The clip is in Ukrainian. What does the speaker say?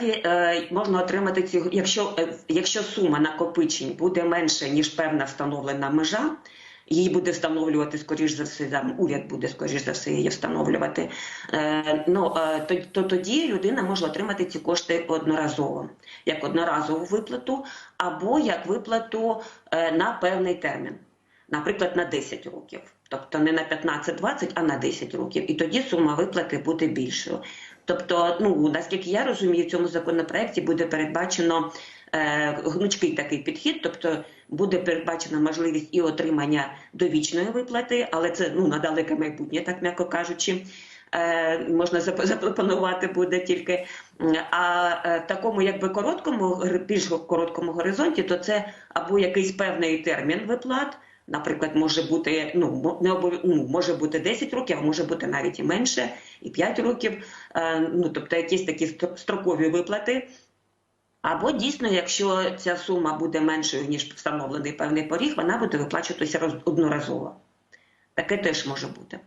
Е, Можна отримати ці, якщо, е, якщо сума накопичень буде менше, ніж певна встановлена межа, її буде встановлювати, скоріш за все, там уряд буде, скоріш за все, її встановлювати. Е, ну, то, то тоді людина може отримати ці кошти одноразово, як одноразову виплату, або як виплату на певний термін, наприклад, на 10 років. Тобто не на 15-20, а на 10 років. І тоді сума виплати буде більшою. Тобто, ну наскільки я розумію, в цьому законопроекті буде передбачено е, гнучкий такий підхід, тобто буде передбачена можливість і отримання довічної виплати, але це ну на далеке майбутнє, так м'яко кажучи. Е, можна запропонувати буде тільки. А е, в такому, якби короткому, більш короткому горизонті, то це або якийсь певний термін виплат. Наприклад, може бути ну не обов... ну, може бути 10 років, а може бути навіть і менше, і 5 років. Е, ну тобто якісь такі строкові виплати. Або дійсно, якщо ця сума буде меншою ніж встановлений певний поріг, вона буде виплачуватися одноразово. Таке теж може бути.